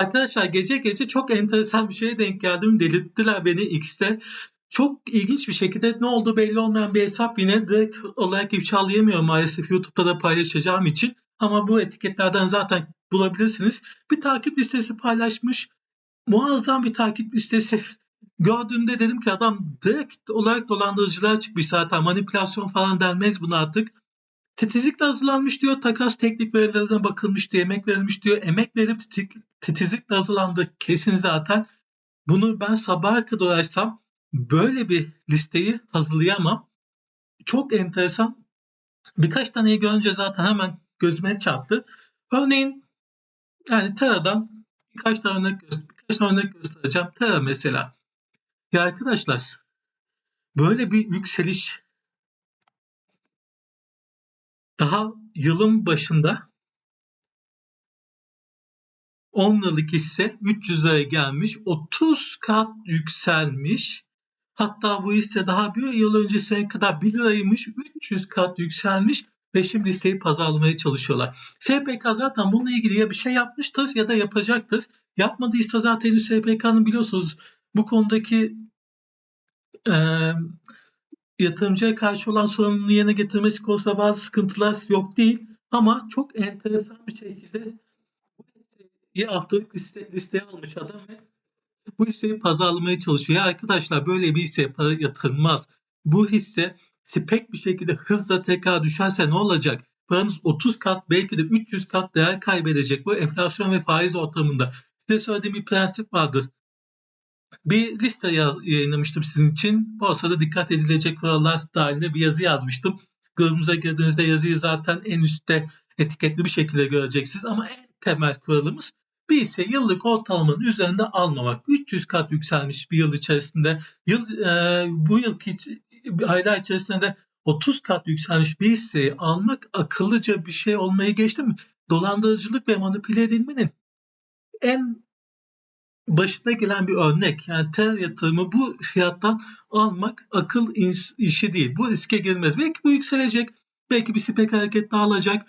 Arkadaşlar gece gece çok enteresan bir şeye denk geldim. Delirttiler beni X'te. Çok ilginç bir şekilde ne oldu belli olmayan bir hesap yine direkt olarak ifşalayamıyorum maalesef YouTube'da da paylaşacağım için. Ama bu etiketlerden zaten bulabilirsiniz. Bir takip listesi paylaşmış. Muazzam bir takip listesi. Gördüğümde dedim ki adam direkt olarak dolandırıcılar çıkmış zaten. Manipülasyon falan denmez buna artık. Titizlikle hazırlanmış diyor. Takas teknik verilerine bakılmış diyor. Emek verilmiş diyor. Emek verip titizlikle hazırlandı. Kesin zaten. Bunu ben sabaha kadar uğraşsam böyle bir listeyi hazırlayamam. Çok enteresan. Birkaç taneyi görünce zaten hemen gözüme çarptı. Örneğin yani Tera'dan birkaç tane örnek, birkaç tane örnek göstereceğim. Tera mesela. Ya arkadaşlar böyle bir yükseliş daha yılın başında 10 liralık hisse 300 liraya gelmiş. 30 kat yükselmiş. Hatta bu hisse daha bir yıl öncesine kadar 1 liraymış. 300 kat yükselmiş ve şimdi hisseyi pazarlamaya çalışıyorlar. SPK zaten bununla ilgili ya bir şey yapmıştır ya da yapacaktır. Yapmadıysa zaten SPK'nın biliyorsunuz bu konudaki e, yatırımcıya karşı olan sorumluluğunu yerine getirmesi konusunda bazı sıkıntılar yok değil. Ama çok enteresan bir şekilde bu haftalık liste, listeye almış adam ve bu hisseyi pazarlamaya çalışıyor. Ya arkadaşlar böyle bir hisseye para yatırılmaz. Bu hisse pek bir şekilde hızla tekrar düşerse ne olacak? Paranız 30 kat belki de 300 kat değer kaybedecek. Bu enflasyon ve faiz ortamında. Size söylediğim bir prensip vardır bir liste yayınlamıştım sizin için. Borsada dikkat edilecek kurallar dahilinde bir yazı yazmıştım. Grubumuza girdiğinizde yazıyı zaten en üstte etiketli bir şekilde göreceksiniz. Ama en temel kuralımız bir ise yıllık ortalamanın üzerinde almamak. 300 kat yükselmiş bir yıl içerisinde. Yıl, e, bu yılki aylar içerisinde de 30 kat yükselmiş bir hisseyi almak akıllıca bir şey olmaya geçti mi? Dolandırıcılık ve manipüle edilmenin en başına gelen bir örnek. Yani ter yatırımı bu fiyattan almak akıl işi değil. Bu riske girmez. Belki bu yükselecek. Belki bir spek hareket alacak.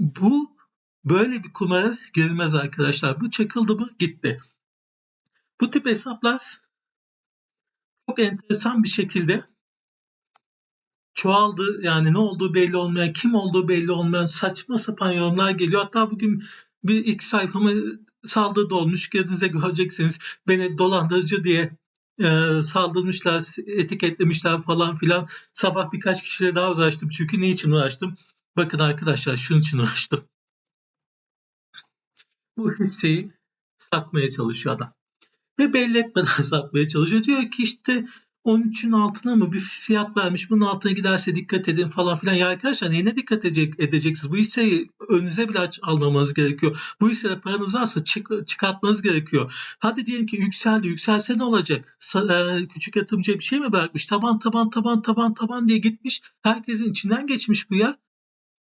Bu böyle bir kumara girilmez arkadaşlar. Bu çakıldı mı gitti. Bu tip hesaplar çok enteresan bir şekilde çoğaldı. Yani ne olduğu belli olmayan, kim olduğu belli olmayan saçma sapan yorumlar geliyor. Hatta bugün bir ilk sayfamı saldırı olmuş. Gözünüze göreceksiniz. Beni dolandırıcı diye e, saldırmışlar, etiketlemişler falan filan. Sabah birkaç kişiyle daha uğraştım. Çünkü ne için uğraştım? Bakın arkadaşlar şunun için uğraştım. Bu hisseyi satmaya çalışıyor adam. Ve belli etmeden satmaya çalışıyor. Diyor ki işte 13'ün altına mı bir fiyat vermiş bunun altına giderse dikkat edin falan filan. Ya arkadaşlar neyine dikkat edecek, edeceksiniz? Bu hisseyi önünüze bile aç, almamanız gerekiyor. Bu hissede paranız varsa çık, çıkartmanız gerekiyor. Hadi diyelim ki yükseldi. Yükselse ne olacak? Sa, e, küçük yatırımcıya bir şey mi bırakmış? Taban taban taban taban taban diye gitmiş. Herkesin içinden geçmiş bu ya.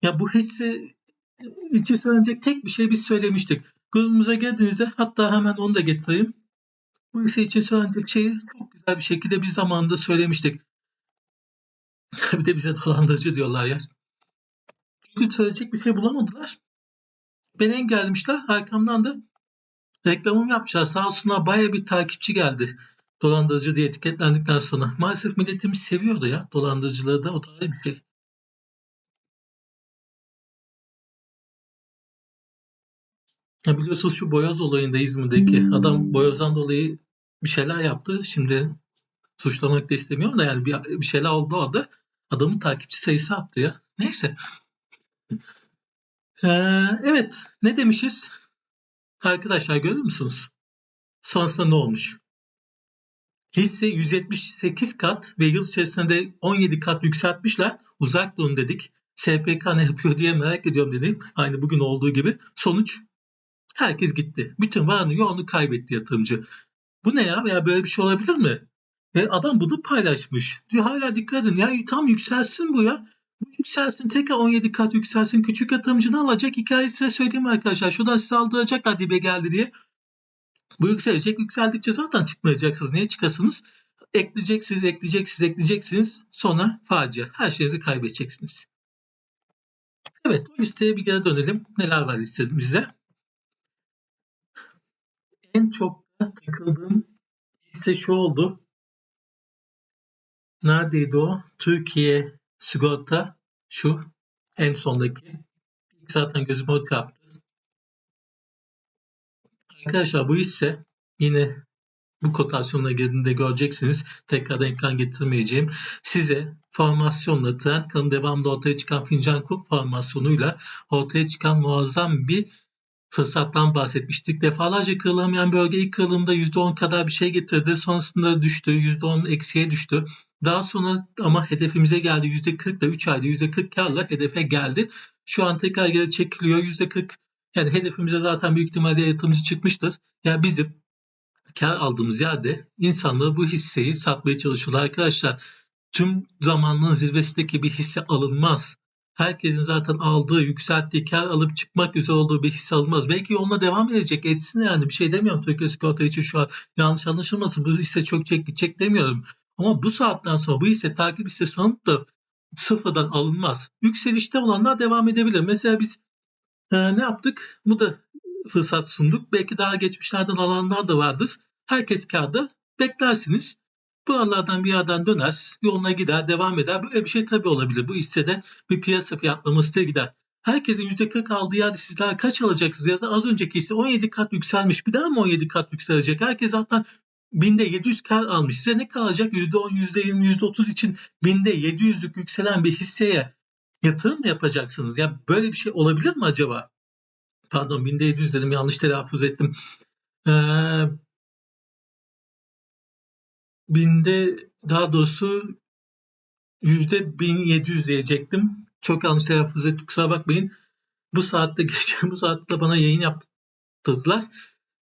Ya bu hisse için söylenecek tek bir şey biz söylemiştik. Grubumuza geldiğinizde hatta hemen onu da getireyim. Bu hisse için söylenecek şeyi çok güzel bir şekilde bir zamanda söylemiştik. bir de bize dolandırıcı diyorlar ya. Çünkü söyleyecek bir şey bulamadılar. Beni engellemişler. Arkamdan da reklamımı yapmışlar. Sağ olsunlar baya bir takipçi geldi. Dolandırıcı diye etiketlendikten sonra. Maalesef milletimiz seviyordu ya dolandırıcıları da o da bir şey. Ya biliyorsunuz şu boyoz olayında İzmir'deki adam boyozdan dolayı bir şeyler yaptı. Şimdi suçlamak da istemiyorum da yani bir, bir şeyler oldu orada. Adamın takipçi sayısı arttı ya. Neyse. Ee, evet ne demişiz? Arkadaşlar görüyor musunuz? Sonrasında ne olmuş? Hisse 178 kat ve yıl içerisinde 17 kat yükseltmişler. Uzak durun dedik. SPK ne yapıyor diye merak ediyorum dedim. Aynı bugün olduğu gibi. Sonuç herkes gitti. Bütün varını yoğunu kaybetti yatırımcı. Bu ne ya? Veya böyle bir şey olabilir mi? Ve adam bunu paylaşmış. Diyor hala dikkat edin. Ya tam yükselsin bu ya. Bu yükselsin tekrar 17 kat yükselsin. Küçük yatırımcı ne alacak? Hikayeyi size söyleyeyim arkadaşlar. Şuradan size aldıracaklar dibe geldi diye. Bu yükselecek. Yükseldikçe zaten çıkmayacaksınız. Niye çıkasınız? Ekleyeceksiniz, ekleyeceksiniz, ekleyeceksiniz. Sonra facia. Her şeyinizi kaybedeceksiniz. Evet listeye bir geri dönelim. Neler var listemizde? En çok da takıldığım hisse şu oldu. Neredeydi o? Türkiye sigorta şu en sondaki. Zaten gözüme o kaptı. Arkadaşlar bu hisse yine bu kotasyonla girdiğinde göreceksiniz. Tekrar ekran getirmeyeceğim. Size formasyonla trend kanı devamlı ortaya çıkan fincan kulp formasyonuyla ortaya çıkan muazzam bir fırsattan bahsetmiştik. Defalarca kırılamayan bölge ilk kırılımda %10 kadar bir şey getirdi. Sonrasında düştü. %10 eksiye düştü. Daha sonra ama hedefimize geldi. %40 da 3 ayda %40 karla hedefe geldi. Şu an tekrar geri çekiliyor. %40 yani hedefimize zaten büyük ihtimalle yatırımcı çıkmıştır. Yani bizim kar aldığımız yerde insanlar bu hisseyi satmaya çalışıyorlar. Arkadaşlar tüm zamanlığın zirvesindeki bir hisse alınmaz. Herkesin zaten aldığı, yükselttiği, kar alıp çıkmak üzere olduğu bir hisse alınmaz. Belki yoluna devam edecek, etsin yani. Bir şey demiyorum Türkiye Sigorta için şu an yanlış anlaşılmasın. Bu hisse çok çek gidecek demiyorum. Ama bu saatten sonra bu hisse takip hissesi alıp da sıfırdan alınmaz. Yükselişte olanlar devam edebilir. Mesela biz e, ne yaptık? Bu da fırsat sunduk. Belki daha geçmişlerden alanlar da vardır. Herkes kârda beklersiniz. Buralardan bir yerden döner, yoluna gider, devam eder. Böyle bir şey tabii olabilir. Bu hissede bir piyasa fiyatlaması da gider. Herkesin %40 aldığı yerde sizler kaç alacaksınız? Ya da az önceki hisse 17 kat yükselmiş. Bir daha mı 17 kat yükselecek? Herkes zaten binde 700 kar almış. Size ne kalacak? %10, %20, %30 için binde 700'lük yükselen bir hisseye yatırım mı yapacaksınız? Ya böyle bir şey olabilir mi acaba? Pardon binde 700 dedim yanlış telaffuz ettim. Ee, binde daha doğrusu yüzde 1700 diyecektim. Çok yanlış telaffuz ettim kusura bakmayın. Bu saatte geçen bu saatte bana yayın yaptırdılar.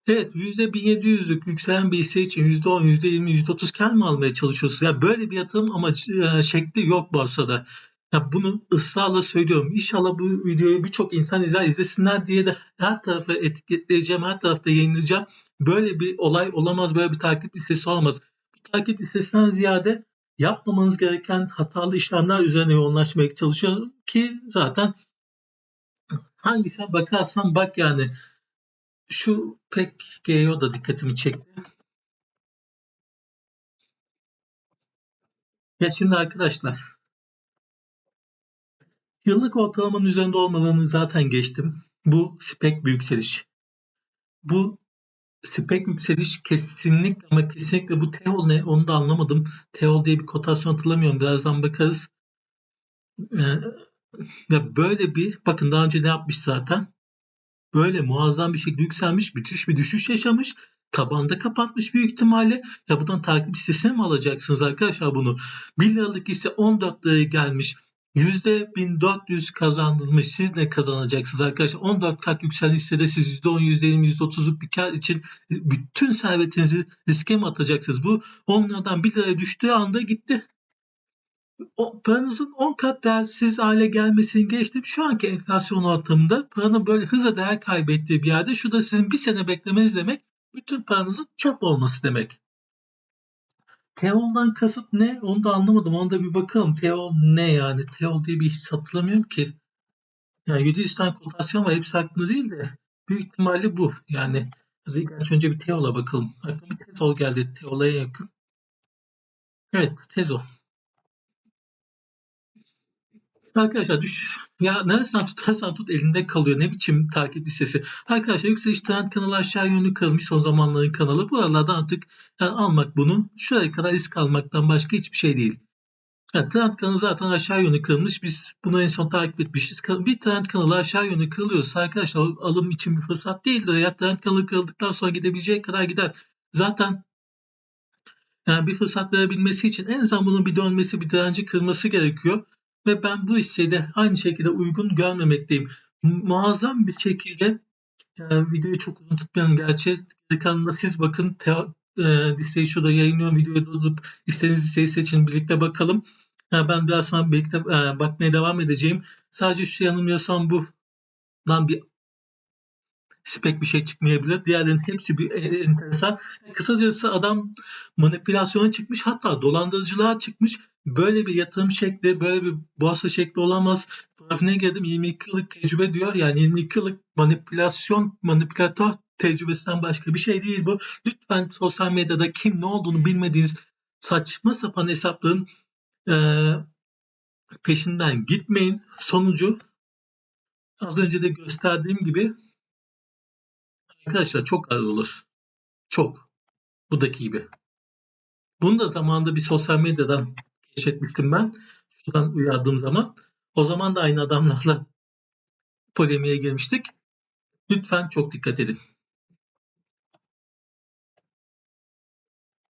Evet %1700'lük yükselen bir hisse için %10, %20, %30 kar mı almaya çalışıyorsunuz? Ya böyle bir yatırım amacı e, şekli yok borsada. Ya bunu ısrarla söylüyorum. İnşallah bu videoyu birçok insan izler izlesinler diye de her tarafa etiketleyeceğim, her tarafta yayınlayacağım. Böyle bir olay olamaz, böyle bir takip listesi olamaz. Takip listesinden ziyade yapmamanız gereken hatalı işlemler üzerine yoğunlaşmaya çalışıyorum ki zaten hangisine bakarsan bak yani şu pek GEO da dikkatimi çekti. Ya şimdi arkadaşlar yıllık ortalamanın üzerinde olmalarını zaten geçtim. Bu spek bir yükseliş. Bu spek yükseliş kesinlikle ama kesinlikle bu Teol ne onu da anlamadım. Teol diye bir kotasyon hatırlamıyorum. Birazdan bakarız. Ee, ya böyle bir bakın daha önce ne yapmış zaten böyle muazzam bir şekilde yükselmiş, müthiş bir düşüş yaşamış. Tabanda kapatmış büyük ihtimalle. Ya buradan takip listesine mi alacaksınız arkadaşlar bunu? 1 liralık hisse 14 liraya gelmiş. %1400 kazandırmış. Siz ne kazanacaksınız arkadaşlar? 14 kat yükselen hissede siz %10, %20, %30'luk bir kar için bütün servetinizi riske mi atacaksınız? Bu 10 liradan 1 liraya düştüğü anda gitti o paranızın 10 kat değersiz hale gelmesini geçtim. Şu anki enflasyon ortamında paranın böyle hızla değer kaybettiği bir yerde şu da sizin bir sene beklemeniz demek bütün paranızın çöp olması demek. Teol'dan kasıt ne? Onu da anlamadım. Onu da bir bakalım. Teol ne yani? Teol diye bir his hatırlamıyorum ki. Yani 700 tane kotasyon var. Hepsi aklımda değil de. Büyük ihtimalle bu. Yani Gerçi önce bir Teol'a bakalım. Aklıma bir Tezol geldi. Teol'a yakın. Evet Tezol. Arkadaşlar düş ya neresinden tutarsan tut elinde kalıyor. Ne biçim takip listesi. Arkadaşlar yükseliş trend kanalı aşağı yönlü kırılmış son zamanların kanalı. Buralardan artık yani almak bunu şuraya kadar risk almaktan başka hiçbir şey değil. Yani trend kanalı zaten aşağı yönlü kırılmış. Biz bunu en son takip etmişiz. Bir trend kanalı aşağı yönlü kırılıyorsa arkadaşlar alım için bir fırsat değildir. Ya trend kanalı kırıldıktan sonra gidebileceği kadar gider. Zaten yani bir fırsat verebilmesi için en azından bunun bir dönmesi, bir direnci kırması gerekiyor ve ben bu hisseyi aynı şekilde uygun görmemekteyim. Muazzam bir şekilde yani e, videoyu çok uzun tutmayalım gerçi. Kanalda siz bakın teo, e, listeyi şurada yayınlıyorum. Videoyu durdurup istediğiniz listeyi seçin. Birlikte bakalım. Yani ben biraz sonra birlikte e, bakmaya devam edeceğim. Sadece şu yanılmıyorsam bu lan bir spek bir şey çıkmayabilir. Diğerlerinin hepsi bir enteresan. Kısacası adam manipülasyona çıkmış hatta dolandırıcılığa çıkmış. Böyle bir yatırım şekli, böyle bir borsa şekli olamaz. Grafiğine girdim 22 yıllık tecrübe diyor. Yani 22 yıllık manipülasyon, manipülatör tecrübesinden başka bir şey değil bu. Lütfen sosyal medyada kim ne olduğunu bilmediğiniz saçma sapan hesapların eee, peşinden gitmeyin. Sonucu az önce de gösterdiğim gibi arkadaşlar çok ağır olur. Çok. Budaki gibi. Bunu da zamanında bir sosyal medyadan keşfetmiştim ben. Şuradan uyardığım zaman. O zaman da aynı adamlarla polemiğe girmiştik. Lütfen çok dikkat edin.